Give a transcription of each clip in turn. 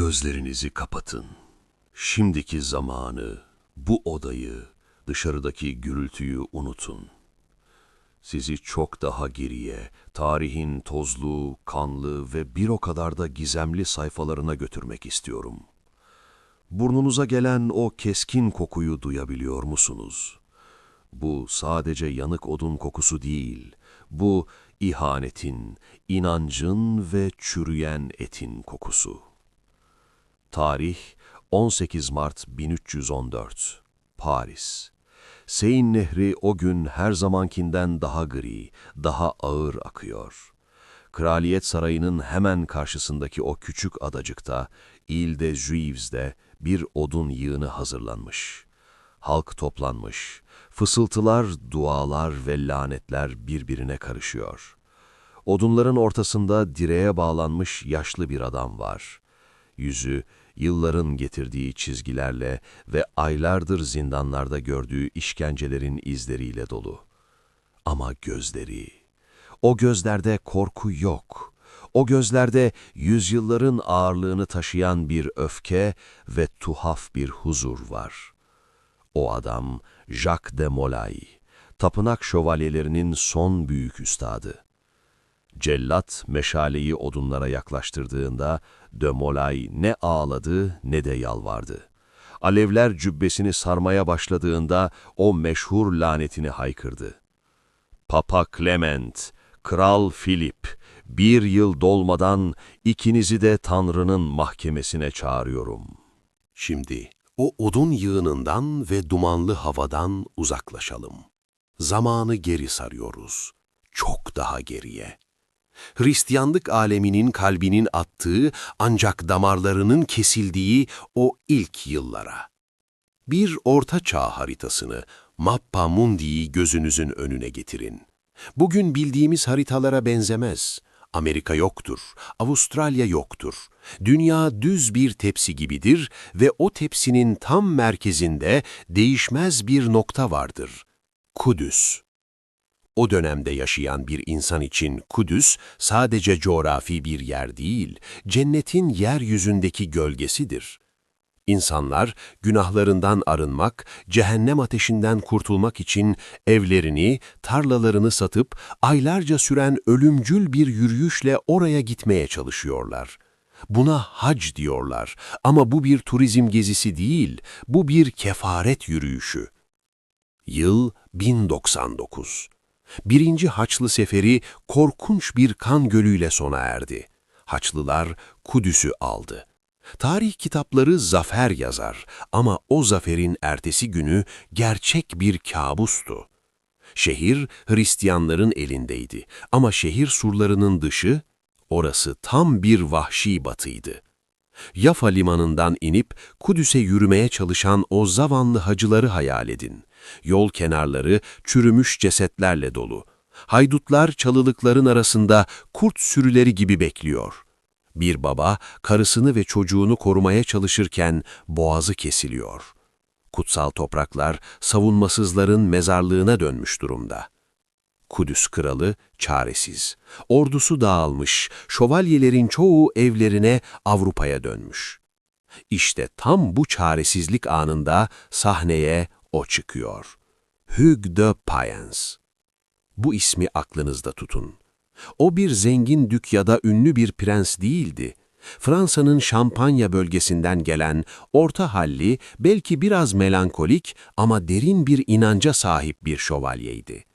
Gözlerinizi kapatın. Şimdiki zamanı, bu odayı, dışarıdaki gürültüyü unutun. Sizi çok daha geriye, tarihin tozlu, kanlı ve bir o kadar da gizemli sayfalarına götürmek istiyorum. Burnunuza gelen o keskin kokuyu duyabiliyor musunuz? Bu sadece yanık odun kokusu değil, bu ihanetin, inancın ve çürüyen etin kokusu. Tarih 18 Mart 1314 Paris Seine Nehri o gün her zamankinden daha gri, daha ağır akıyor. Kraliyet Sarayı'nın hemen karşısındaki o küçük adacıkta, Ile de Juives'de bir odun yığını hazırlanmış. Halk toplanmış, fısıltılar, dualar ve lanetler birbirine karışıyor. Odunların ortasında direğe bağlanmış yaşlı bir adam var. Yüzü, yılların getirdiği çizgilerle ve aylardır zindanlarda gördüğü işkencelerin izleriyle dolu. Ama gözleri, o gözlerde korku yok. O gözlerde yüzyılların ağırlığını taşıyan bir öfke ve tuhaf bir huzur var. O adam Jacques de Molay, tapınak şövalyelerinin son büyük üstadı. Cellat meşaleyi odunlara yaklaştırdığında de Molay ne ağladı ne de yalvardı. Alevler cübbesini sarmaya başladığında o meşhur lanetini haykırdı. Papa Clement, Kral Philip, bir yıl dolmadan ikinizi de Tanrı'nın mahkemesine çağırıyorum. Şimdi o odun yığınından ve dumanlı havadan uzaklaşalım. Zamanı geri sarıyoruz. Çok daha geriye. Hristiyanlık aleminin kalbinin attığı ancak damarlarının kesildiği o ilk yıllara. Bir orta çağ haritasını, Mappa Mundi'yi gözünüzün önüne getirin. Bugün bildiğimiz haritalara benzemez. Amerika yoktur, Avustralya yoktur. Dünya düz bir tepsi gibidir ve o tepsinin tam merkezinde değişmez bir nokta vardır. Kudüs. O dönemde yaşayan bir insan için Kudüs sadece coğrafi bir yer değil, cennetin yeryüzündeki gölgesidir. İnsanlar günahlarından arınmak, cehennem ateşinden kurtulmak için evlerini, tarlalarını satıp aylarca süren ölümcül bir yürüyüşle oraya gitmeye çalışıyorlar. Buna hac diyorlar ama bu bir turizm gezisi değil, bu bir kefaret yürüyüşü. Yıl 1099. Birinci Haçlı Seferi korkunç bir kan gölüyle sona erdi. Haçlılar Kudüs'ü aldı. Tarih kitapları zafer yazar ama o zaferin ertesi günü gerçek bir kabustu. Şehir Hristiyanların elindeydi ama şehir surlarının dışı, orası tam bir vahşi batıydı. Yafa limanından inip Kudüs'e yürümeye çalışan o zavallı hacıları hayal edin. Yol kenarları çürümüş cesetlerle dolu. Haydutlar çalılıkların arasında kurt sürüleri gibi bekliyor. Bir baba karısını ve çocuğunu korumaya çalışırken boğazı kesiliyor. Kutsal topraklar savunmasızların mezarlığına dönmüş durumda. Kudüs kralı çaresiz. Ordusu dağılmış, şövalyelerin çoğu evlerine Avrupa'ya dönmüş. İşte tam bu çaresizlik anında sahneye o çıkıyor. Hugues de Payens. Bu ismi aklınızda tutun. O bir zengin dük ya da ünlü bir prens değildi. Fransa'nın Şampanya bölgesinden gelen, orta halli, belki biraz melankolik ama derin bir inanca sahip bir şövalyeydi.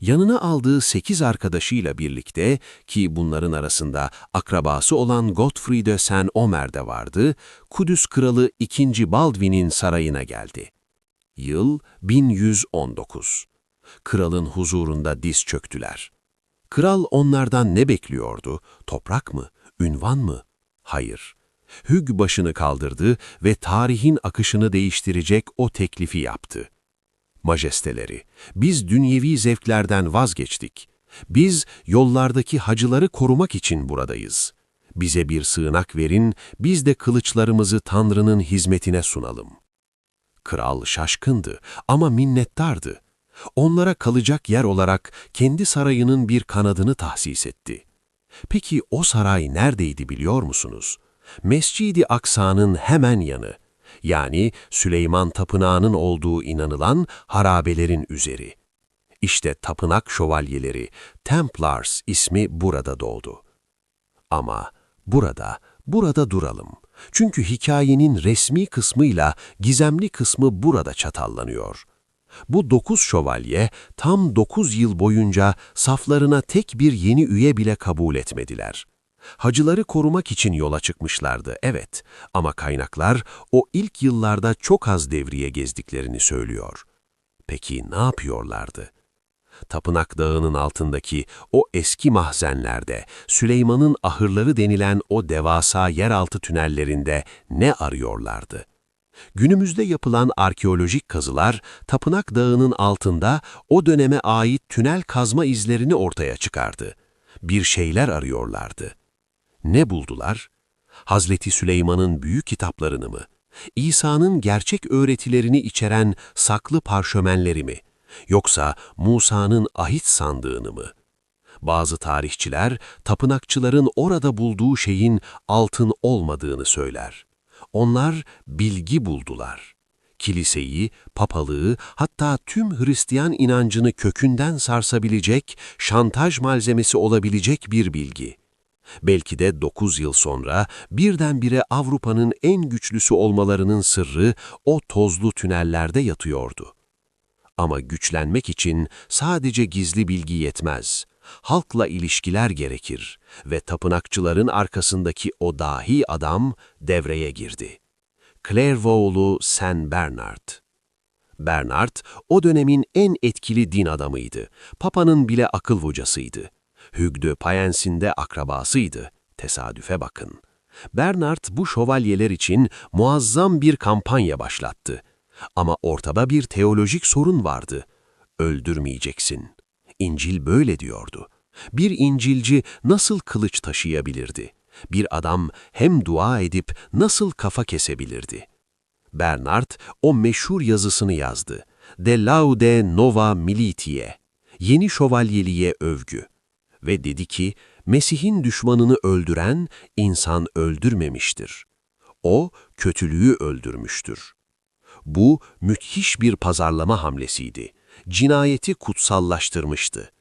Yanına aldığı sekiz arkadaşıyla birlikte ki bunların arasında akrabası olan Godfrey de Saint-Omer de vardı, Kudüs Kralı II. Baldwin'in sarayına geldi. Yıl 1119. Kralın huzurunda diz çöktüler. Kral onlardan ne bekliyordu? Toprak mı? Ünvan mı? Hayır. Hüg başını kaldırdı ve tarihin akışını değiştirecek o teklifi yaptı. Majesteleri, biz dünyevi zevklerden vazgeçtik. Biz yollardaki hacıları korumak için buradayız. Bize bir sığınak verin, biz de kılıçlarımızı Tanrı'nın hizmetine sunalım. Kral şaşkındı ama minnettardı. Onlara kalacak yer olarak kendi sarayının bir kanadını tahsis etti. Peki o saray neredeydi biliyor musunuz? Mescid-i Aksa'nın hemen yanı, yani Süleyman Tapınağı'nın olduğu inanılan harabelerin üzeri. İşte tapınak şövalyeleri, Templars ismi burada doğdu. Ama burada, burada duralım. Çünkü hikayenin resmi kısmıyla gizemli kısmı burada çatallanıyor. Bu dokuz şövalye tam dokuz yıl boyunca saflarına tek bir yeni üye bile kabul etmediler. Hacıları korumak için yola çıkmışlardı, evet. Ama kaynaklar o ilk yıllarda çok az devriye gezdiklerini söylüyor. Peki ne yapıyorlardı? Tapınak Dağı'nın altındaki o eski mahzenlerde, Süleyman'ın ahırları denilen o devasa yeraltı tünellerinde ne arıyorlardı? Günümüzde yapılan arkeolojik kazılar, Tapınak Dağı'nın altında o döneme ait tünel kazma izlerini ortaya çıkardı. Bir şeyler arıyorlardı. Ne buldular? Hazreti Süleyman'ın büyük kitaplarını mı? İsa'nın gerçek öğretilerini içeren saklı parşömenleri mi? Yoksa Musa'nın ahit sandığını mı? Bazı tarihçiler, tapınakçıların orada bulduğu şeyin altın olmadığını söyler. Onlar bilgi buldular. Kiliseyi, papalığı, hatta tüm Hristiyan inancını kökünden sarsabilecek, şantaj malzemesi olabilecek bir bilgi. Belki de 9 yıl sonra birdenbire Avrupa'nın en güçlüsü olmalarının sırrı o tozlu tünellerde yatıyordu. Ama güçlenmek için sadece gizli bilgi yetmez. Halkla ilişkiler gerekir ve tapınakçıların arkasındaki o dahi adam devreye girdi. Clairvaux'lu Saint Bernard. Bernard, o dönemin en etkili din adamıydı. Papa'nın bile akıl hocasıydı. De Payens'in de akrabasıydı. Tesadüfe bakın. Bernard bu şövalyeler için muazzam bir kampanya başlattı. Ama ortada bir teolojik sorun vardı. Öldürmeyeceksin. İncil böyle diyordu. Bir İncilci nasıl kılıç taşıyabilirdi? Bir adam hem dua edip nasıl kafa kesebilirdi? Bernard o meşhur yazısını yazdı. De Laude Nova Militiae, yeni şövalyeliğe övgü. Ve dedi ki, Mesih'in düşmanını öldüren insan öldürmemiştir. O kötülüğü öldürmüştür. Bu müthiş bir pazarlama hamlesiydi. Cinayeti kutsallaştırmıştı.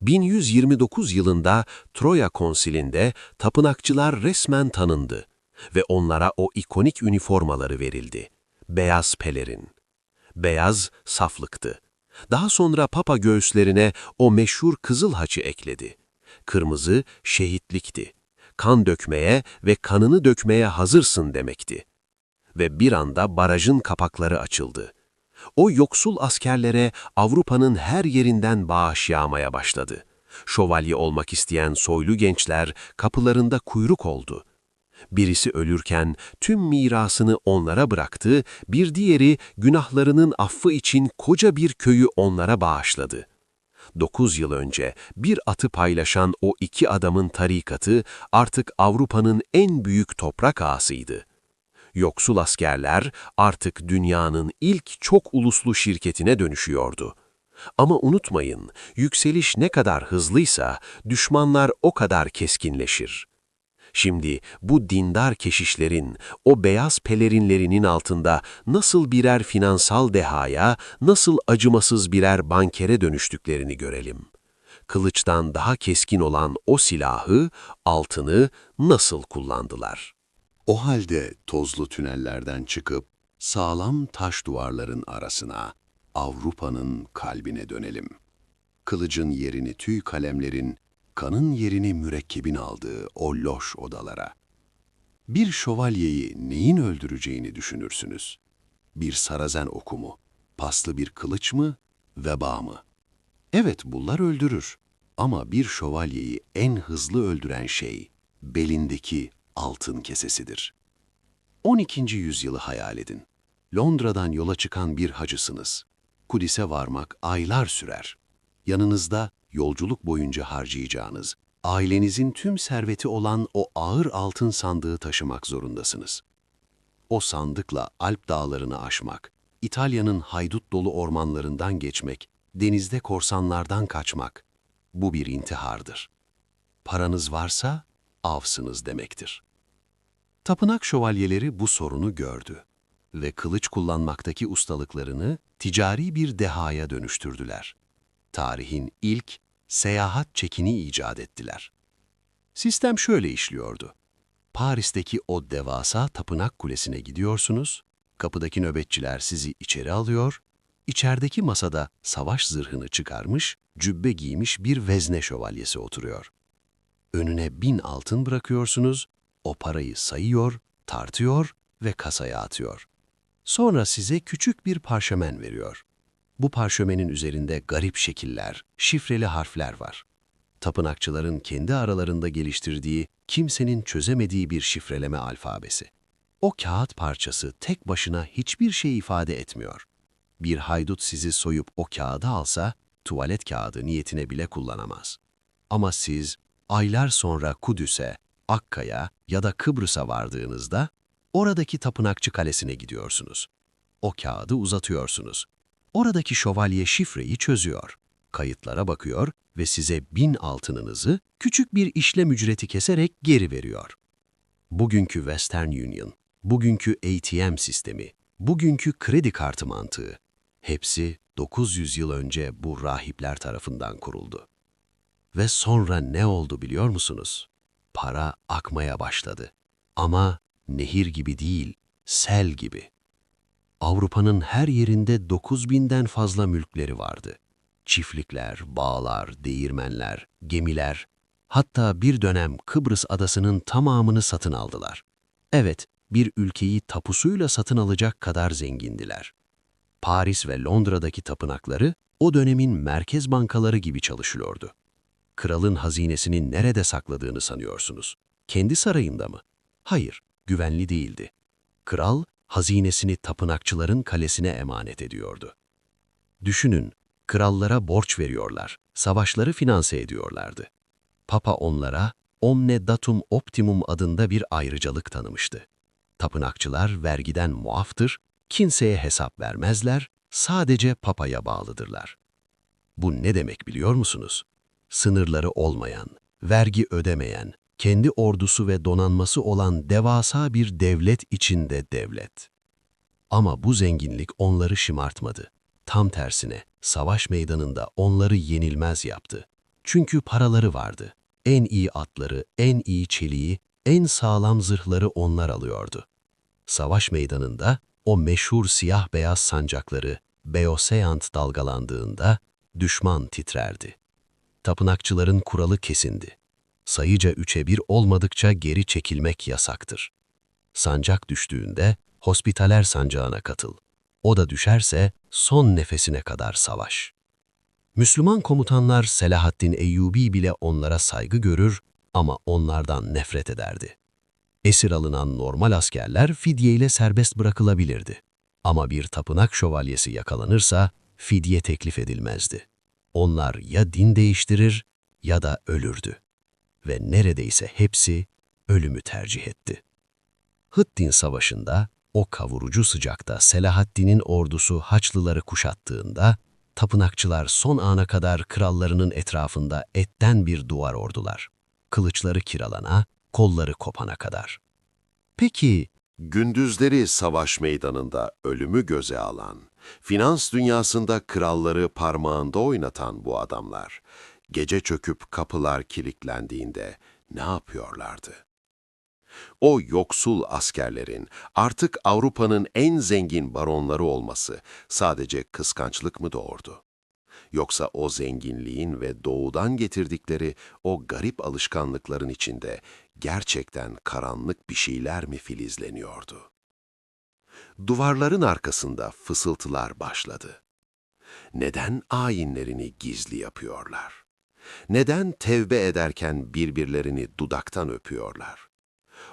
1129 yılında Troya konsilinde tapınakçılar resmen tanındı ve onlara o ikonik üniformaları verildi. Beyaz pelerin. Beyaz saflıktı. Daha sonra papa göğüslerine o meşhur kızıl haçı ekledi. Kırmızı şehitlikti. Kan dökmeye ve kanını dökmeye hazırsın demekti. Ve bir anda barajın kapakları açıldı. O yoksul askerlere Avrupa'nın her yerinden bağış yağmaya başladı. Şövalye olmak isteyen soylu gençler kapılarında kuyruk oldu. Birisi ölürken tüm mirasını onlara bıraktı, bir diğeri günahlarının affı için koca bir köyü onlara bağışladı. Dokuz yıl önce bir atı paylaşan o iki adamın tarikatı artık Avrupa'nın en büyük toprak ağasıydı. Yoksul askerler artık dünyanın ilk çok uluslu şirketine dönüşüyordu. Ama unutmayın, yükseliş ne kadar hızlıysa düşmanlar o kadar keskinleşir. Şimdi bu dindar keşişlerin, o beyaz pelerinlerinin altında nasıl birer finansal dehaya, nasıl acımasız birer bankere dönüştüklerini görelim. Kılıçtan daha keskin olan o silahı, altını nasıl kullandılar? O halde tozlu tünellerden çıkıp sağlam taş duvarların arasına, Avrupa'nın kalbine dönelim. Kılıcın yerini tüy kalemlerin, kanın yerini mürekkebin aldığı o loş odalara. Bir şövalyeyi neyin öldüreceğini düşünürsünüz? Bir sarazen oku mu? Paslı bir kılıç mı? Veba mı? Evet bunlar öldürür. Ama bir şövalyeyi en hızlı öldüren şey belindeki altın kesesidir. 12. yüzyılı hayal edin. Londra'dan yola çıkan bir hacısınız. Kudüs'e varmak aylar sürer. Yanınızda yolculuk boyunca harcayacağınız, ailenizin tüm serveti olan o ağır altın sandığı taşımak zorundasınız. O sandıkla Alp dağlarını aşmak, İtalya'nın haydut dolu ormanlarından geçmek, denizde korsanlardan kaçmak, bu bir intihardır. Paranız varsa avsınız demektir. Tapınak şövalyeleri bu sorunu gördü ve kılıç kullanmaktaki ustalıklarını ticari bir dehaya dönüştürdüler. Tarihin ilk seyahat çekini icat ettiler. Sistem şöyle işliyordu. Paris'teki o devasa tapınak kulesine gidiyorsunuz, kapıdaki nöbetçiler sizi içeri alıyor, içerideki masada savaş zırhını çıkarmış, cübbe giymiş bir vezne şövalyesi oturuyor. Önüne bin altın bırakıyorsunuz, o parayı sayıyor, tartıyor ve kasaya atıyor. Sonra size küçük bir parşömen veriyor. Bu parşömenin üzerinde garip şekiller, şifreli harfler var. Tapınakçıların kendi aralarında geliştirdiği, kimsenin çözemediği bir şifreleme alfabesi. O kağıt parçası tek başına hiçbir şey ifade etmiyor. Bir haydut sizi soyup o kağıdı alsa, tuvalet kağıdı niyetine bile kullanamaz. Ama siz aylar sonra Kudüs'e, Akka'ya ya da Kıbrıs'a vardığınızda oradaki tapınakçı kalesine gidiyorsunuz. O kağıdı uzatıyorsunuz. Oradaki şövalye şifreyi çözüyor. Kayıtlara bakıyor ve size bin altınınızı küçük bir işlem ücreti keserek geri veriyor. Bugünkü Western Union, bugünkü ATM sistemi, bugünkü kredi kartı mantığı, hepsi 900 yıl önce bu rahipler tarafından kuruldu. Ve sonra ne oldu biliyor musunuz? Para akmaya başladı. Ama nehir gibi değil, sel gibi. Avrupa'nın her yerinde 9000'den fazla mülkleri vardı. Çiftlikler, bağlar, değirmenler, gemiler, hatta bir dönem Kıbrıs adasının tamamını satın aldılar. Evet, bir ülkeyi tapusuyla satın alacak kadar zengindiler. Paris ve Londra'daki tapınakları o dönemin merkez bankaları gibi çalışıyordu. Kralın hazinesini nerede sakladığını sanıyorsunuz? Kendi sarayında mı? Hayır, güvenli değildi. Kral, hazinesini tapınakçıların kalesine emanet ediyordu. Düşünün, krallara borç veriyorlar, savaşları finanse ediyorlardı. Papa onlara Omne Datum Optimum adında bir ayrıcalık tanımıştı. Tapınakçılar vergiden muaftır, kimseye hesap vermezler, sadece papaya bağlıdırlar. Bu ne demek biliyor musunuz? Sınırları olmayan, vergi ödemeyen, kendi ordusu ve donanması olan devasa bir devlet içinde devlet. Ama bu zenginlik onları şımartmadı. Tam tersine savaş meydanında onları yenilmez yaptı. Çünkü paraları vardı. En iyi atları, en iyi çeliği, en sağlam zırhları onlar alıyordu. Savaş meydanında o meşhur siyah beyaz sancakları Beoseant dalgalandığında düşman titrerdi. Tapınakçıların kuralı kesindi. Sayıca üçe bir olmadıkça geri çekilmek yasaktır. Sancak düştüğünde hospitaler sancağına katıl. O da düşerse son nefesine kadar savaş. Müslüman komutanlar Selahaddin Eyyubi bile onlara saygı görür ama onlardan nefret ederdi. Esir alınan normal askerler fidye ile serbest bırakılabilirdi. Ama bir tapınak şövalyesi yakalanırsa fidye teklif edilmezdi. Onlar ya din değiştirir ya da ölürdü. Ve neredeyse hepsi ölümü tercih etti. Hıttin Savaşı'nda o kavurucu sıcakta Selahaddin'in ordusu Haçlıları kuşattığında, tapınakçılar son ana kadar krallarının etrafında etten bir duvar ordular. Kılıçları kiralana, kolları kopana kadar. Peki, Gündüzleri savaş meydanında ölümü göze alan, finans dünyasında kralları parmağında oynatan bu adamlar, gece çöküp kapılar kilitlendiğinde ne yapıyorlardı? O yoksul askerlerin artık Avrupa'nın en zengin baronları olması sadece kıskançlık mı doğurdu? Yoksa o zenginliğin ve doğudan getirdikleri o garip alışkanlıkların içinde gerçekten karanlık bir şeyler mi filizleniyordu? Duvarların arkasında fısıltılar başladı. Neden ayinlerini gizli yapıyorlar? Neden tevbe ederken birbirlerini dudaktan öpüyorlar?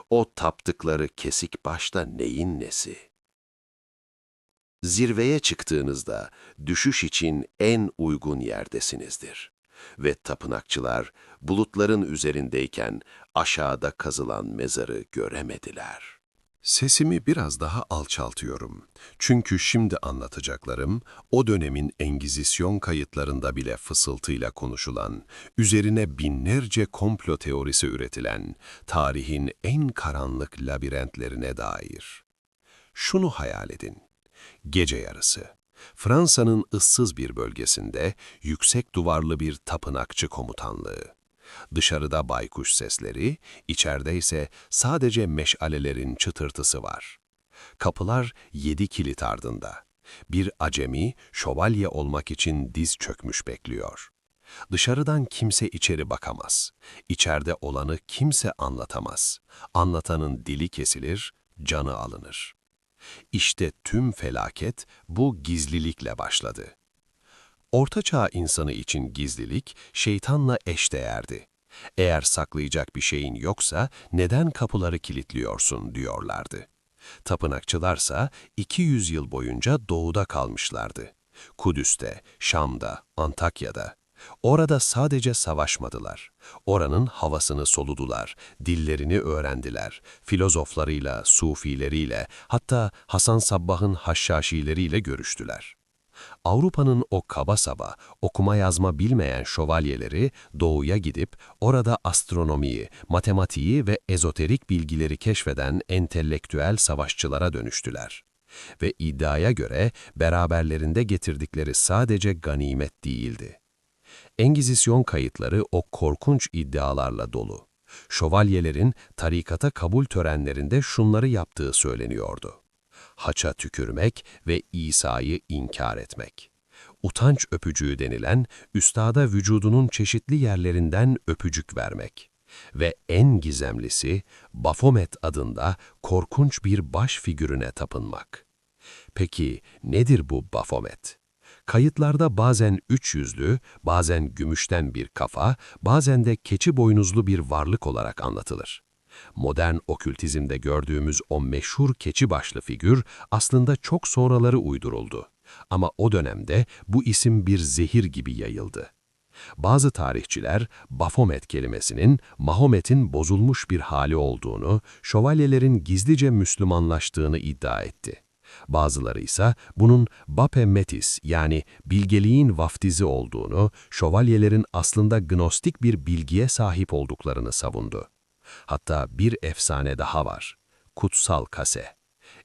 O taptıkları kesik başta neyin nesi? Zirveye çıktığınızda düşüş için en uygun yerdesinizdir. Ve tapınakçılar bulutların üzerindeyken aşağıda kazılan mezarı göremediler. Sesimi biraz daha alçaltıyorum. Çünkü şimdi anlatacaklarım o dönemin Engizisyon kayıtlarında bile fısıltıyla konuşulan, üzerine binlerce komplo teorisi üretilen, tarihin en karanlık labirentlerine dair. Şunu hayal edin. Gece yarısı. Fransa'nın ıssız bir bölgesinde yüksek duvarlı bir tapınakçı komutanlığı. Dışarıda baykuş sesleri, içeride ise sadece meşalelerin çıtırtısı var. Kapılar yedi kilit ardında. Bir acemi, şövalye olmak için diz çökmüş bekliyor. Dışarıdan kimse içeri bakamaz. İçeride olanı kimse anlatamaz. Anlatanın dili kesilir, canı alınır. İşte tüm felaket bu gizlilikle başladı. Ortaçağ insanı için gizlilik şeytanla eşdeğerdi. Eğer saklayacak bir şeyin yoksa neden kapıları kilitliyorsun diyorlardı. Tapınakçılarsa 200 yıl boyunca doğuda kalmışlardı. Kudüs'te, Şam'da, Antakya'da. Orada sadece savaşmadılar. Oranın havasını soludular, dillerini öğrendiler. Filozoflarıyla, sufileriyle, hatta Hasan Sabbah'ın haşhaşileriyle görüştüler. Avrupa'nın o kaba saba, okuma yazma bilmeyen şövalyeleri doğuya gidip orada astronomiyi, matematiği ve ezoterik bilgileri keşfeden entelektüel savaşçılara dönüştüler. Ve iddiaya göre beraberlerinde getirdikleri sadece ganimet değildi. Engizisyon kayıtları o korkunç iddialarla dolu. Şövalyelerin tarikata kabul törenlerinde şunları yaptığı söyleniyordu haça tükürmek ve İsa'yı inkar etmek. Utanç öpücüğü denilen, üstada vücudunun çeşitli yerlerinden öpücük vermek. Ve en gizemlisi, Baphomet adında korkunç bir baş figürüne tapınmak. Peki nedir bu Baphomet? Kayıtlarda bazen üç yüzlü, bazen gümüşten bir kafa, bazen de keçi boynuzlu bir varlık olarak anlatılır. Modern okültizmde gördüğümüz o meşhur keçi başlı figür aslında çok sonraları uyduruldu. Ama o dönemde bu isim bir zehir gibi yayıldı. Bazı tarihçiler Baphomet kelimesinin Mahomet'in bozulmuş bir hali olduğunu, şövalyelerin gizlice Müslümanlaştığını iddia etti. Bazıları ise bunun Bape Metis yani bilgeliğin vaftizi olduğunu, şövalyelerin aslında gnostik bir bilgiye sahip olduklarını savundu. Hatta bir efsane daha var. Kutsal kase.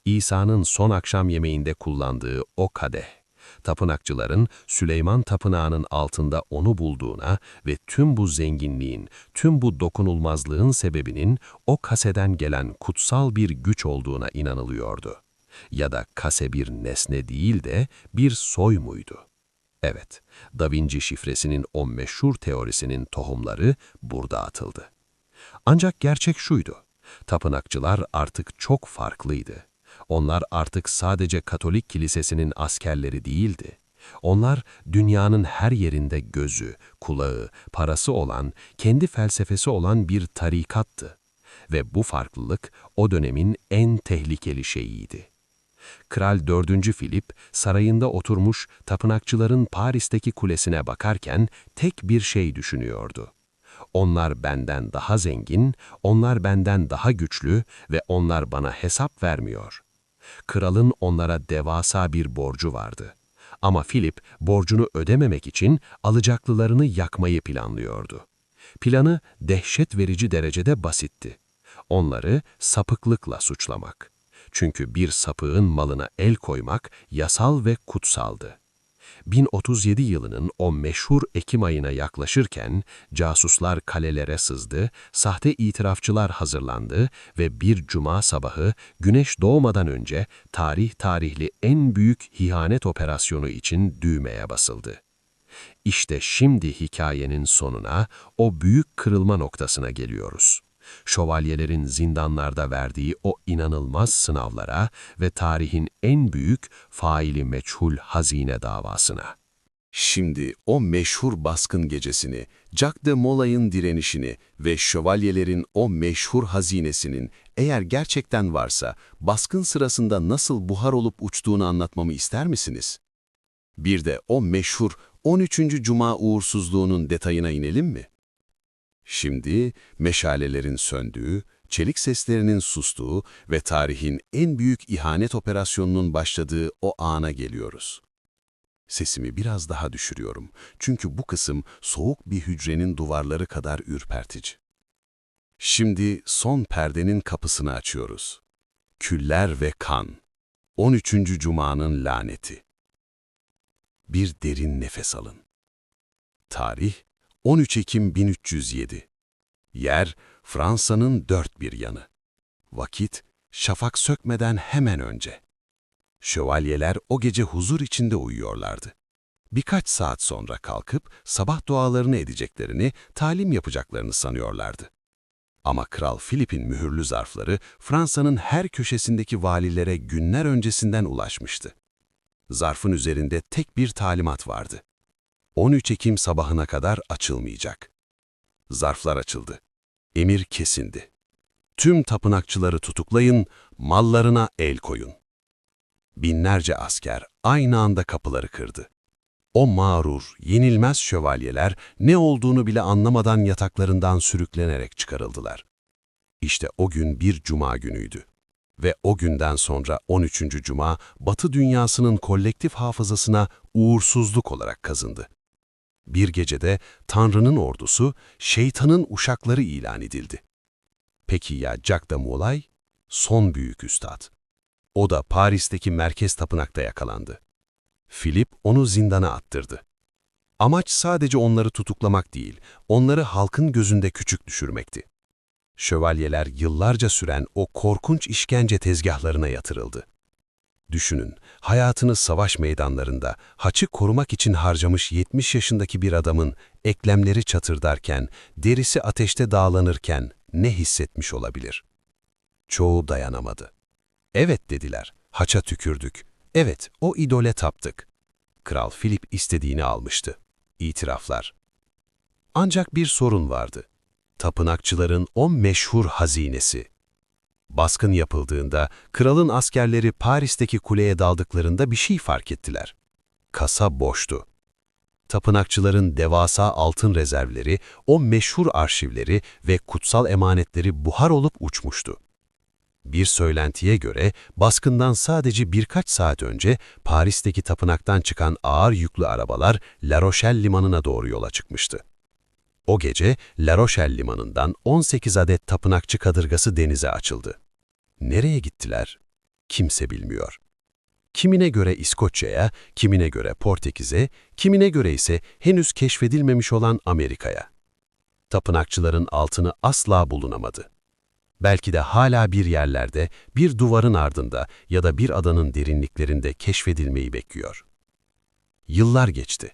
İsa'nın son akşam yemeğinde kullandığı o kadeh. Tapınakçıların Süleyman Tapınağı'nın altında onu bulduğuna ve tüm bu zenginliğin, tüm bu dokunulmazlığın sebebinin o kaseden gelen kutsal bir güç olduğuna inanılıyordu. Ya da kase bir nesne değil de bir soy muydu? Evet, Da Vinci şifresinin o meşhur teorisinin tohumları burada atıldı. Ancak gerçek şuydu. Tapınakçılar artık çok farklıydı. Onlar artık sadece Katolik Kilisesi'nin askerleri değildi. Onlar dünyanın her yerinde gözü, kulağı, parası olan, kendi felsefesi olan bir tarikattı. Ve bu farklılık o dönemin en tehlikeli şeyiydi. Kral 4. Filip sarayında oturmuş tapınakçıların Paris'teki kulesine bakarken tek bir şey düşünüyordu. Onlar benden daha zengin, onlar benden daha güçlü ve onlar bana hesap vermiyor. Kralın onlara devasa bir borcu vardı. Ama Filip borcunu ödememek için alacaklılarını yakmayı planlıyordu. Planı dehşet verici derecede basitti. Onları sapıklıkla suçlamak. Çünkü bir sapığın malına el koymak yasal ve kutsaldı. 1037 yılının o meşhur Ekim ayına yaklaşırken casuslar kalelere sızdı, sahte itirafçılar hazırlandı ve bir cuma sabahı güneş doğmadan önce tarih tarihli en büyük hihanet operasyonu için düğmeye basıldı. İşte şimdi hikayenin sonuna, o büyük kırılma noktasına geliyoruz şövalyelerin zindanlarda verdiği o inanılmaz sınavlara ve tarihin en büyük faili meçhul hazine davasına. Şimdi o meşhur baskın gecesini, Jacques de Molay'ın direnişini ve şövalyelerin o meşhur hazinesinin eğer gerçekten varsa baskın sırasında nasıl buhar olup uçtuğunu anlatmamı ister misiniz? Bir de o meşhur 13. Cuma uğursuzluğunun detayına inelim mi? Şimdi meşalelerin söndüğü, çelik seslerinin sustuğu ve tarihin en büyük ihanet operasyonunun başladığı o ana geliyoruz. Sesimi biraz daha düşürüyorum çünkü bu kısım soğuk bir hücrenin duvarları kadar ürpertici. Şimdi son perdenin kapısını açıyoruz. Küller ve kan. 13. Cuma'nın laneti. Bir derin nefes alın. Tarih 13 Ekim 1307. Yer Fransa'nın dört bir yanı. Vakit şafak sökmeden hemen önce. Şövalyeler o gece huzur içinde uyuyorlardı. Birkaç saat sonra kalkıp sabah dualarını edeceklerini, talim yapacaklarını sanıyorlardı. Ama Kral Filip'in mühürlü zarfları Fransa'nın her köşesindeki valilere günler öncesinden ulaşmıştı. Zarfın üzerinde tek bir talimat vardı. 13 Ekim sabahına kadar açılmayacak. Zarflar açıldı. Emir kesindi. Tüm tapınakçıları tutuklayın, mallarına el koyun. Binlerce asker aynı anda kapıları kırdı. O mağrur, yenilmez şövalyeler ne olduğunu bile anlamadan yataklarından sürüklenerek çıkarıldılar. İşte o gün bir cuma günüydü. Ve o günden sonra 13. cuma Batı dünyasının kolektif hafızasına uğursuzluk olarak kazındı. Bir gecede Tanrı'nın ordusu şeytanın uşakları ilan edildi. Peki ya Jacques de Molay? Son büyük üstad. O da Paris'teki merkez tapınakta yakalandı. Philip onu zindana attırdı. Amaç sadece onları tutuklamak değil, onları halkın gözünde küçük düşürmekti. Şövalyeler yıllarca süren o korkunç işkence tezgahlarına yatırıldı. Düşünün, hayatını savaş meydanlarında haçı korumak için harcamış 70 yaşındaki bir adamın eklemleri çatırdarken, derisi ateşte dağlanırken ne hissetmiş olabilir? Çoğu dayanamadı. Evet dediler, haça tükürdük. Evet, o idole taptık. Kral Filip istediğini almıştı. İtiraflar. Ancak bir sorun vardı. Tapınakçıların o meşhur hazinesi. Baskın yapıldığında kralın askerleri Paris'teki kuleye daldıklarında bir şey fark ettiler. Kasa boştu. Tapınakçıların devasa altın rezervleri, o meşhur arşivleri ve kutsal emanetleri buhar olup uçmuştu. Bir söylentiye göre baskından sadece birkaç saat önce Paris'teki tapınaktan çıkan ağır yüklü arabalar La Rochelle limanına doğru yola çıkmıştı. O gece La Rochelle limanından 18 adet tapınakçı kadırgası denize açıldı. Nereye gittiler? Kimse bilmiyor. Kimine göre İskoçya'ya, kimine göre Portekiz'e, kimine göre ise henüz keşfedilmemiş olan Amerika'ya. Tapınakçıların altını asla bulunamadı. Belki de hala bir yerlerde, bir duvarın ardında ya da bir adanın derinliklerinde keşfedilmeyi bekliyor. Yıllar geçti.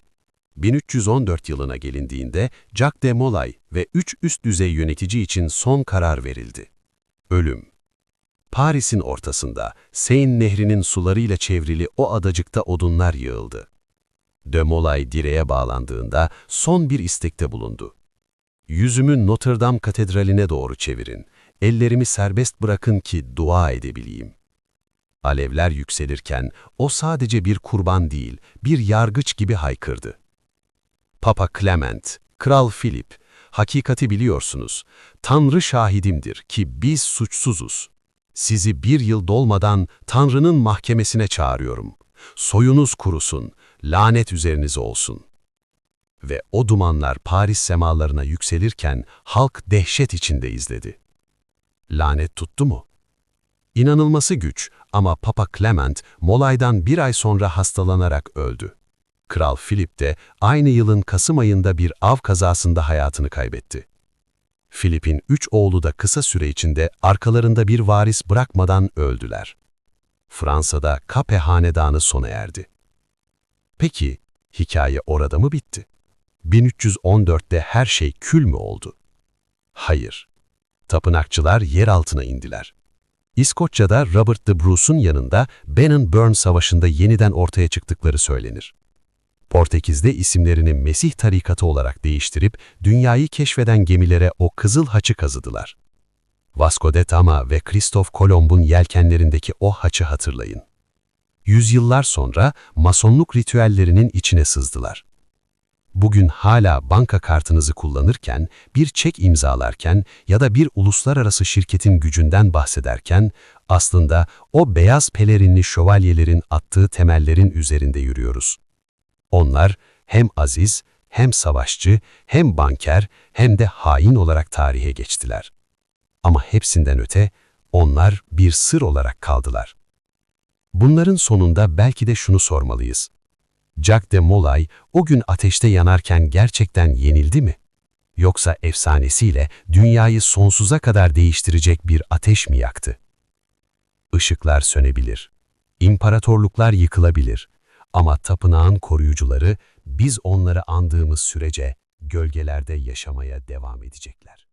1314 yılına gelindiğinde Jacques de Molay ve üç üst düzey yönetici için son karar verildi. Ölüm. Paris'in ortasında Seine nehrinin sularıyla çevrili o adacıkta odunlar yığıldı. De Molay direğe bağlandığında son bir istekte bulundu. Yüzümü Notre Dame katedraline doğru çevirin, ellerimi serbest bırakın ki dua edebileyim. Alevler yükselirken o sadece bir kurban değil, bir yargıç gibi haykırdı. Papa Clement, Kral Philip, hakikati biliyorsunuz, Tanrı şahidimdir ki biz suçsuzuz. Sizi bir yıl dolmadan Tanrı'nın mahkemesine çağırıyorum. Soyunuz kurusun, lanet üzerinize olsun. Ve o dumanlar Paris semalarına yükselirken halk dehşet içinde izledi. Lanet tuttu mu? İnanılması güç ama Papa Clement Molay'dan bir ay sonra hastalanarak öldü. Kral Philip de aynı yılın Kasım ayında bir av kazasında hayatını kaybetti. Filip'in üç oğlu da kısa süre içinde arkalarında bir varis bırakmadan öldüler. Fransa'da Kape hanedanı sona erdi. Peki, hikaye orada mı bitti? 1314'te her şey kül mü oldu? Hayır. Tapınakçılar yer altına indiler. İskoçya'da Robert de Bruce'un yanında Bannon-Burn Savaşı'nda yeniden ortaya çıktıkları söylenir. Portekiz'de isimlerini Mesih tarikatı olarak değiştirip dünyayı keşfeden gemilere o kızıl haçı kazıdılar. Vasco de Gama ve Kristof Kolomb'un yelkenlerindeki o haçı hatırlayın. Yüzyıllar sonra masonluk ritüellerinin içine sızdılar. bugün hala banka kartınızı kullanırken, bir çek imzalarken ya da bir uluslararası şirketin gücünden bahsederken, aslında o beyaz pelerinli şövalyelerin attığı temellerin üzerinde yürüyoruz. Onlar hem aziz, hem savaşçı, hem banker, hem de hain olarak tarihe geçtiler. Ama hepsinden öte, onlar bir sır olarak kaldılar. Bunların sonunda belki de şunu sormalıyız. Jacques de Molay o gün ateşte yanarken gerçekten yenildi mi? Yoksa efsanesiyle dünyayı sonsuza kadar değiştirecek bir ateş mi yaktı? Işıklar sönebilir, imparatorluklar yıkılabilir ama tapınağın koruyucuları biz onları andığımız sürece gölgelerde yaşamaya devam edecekler.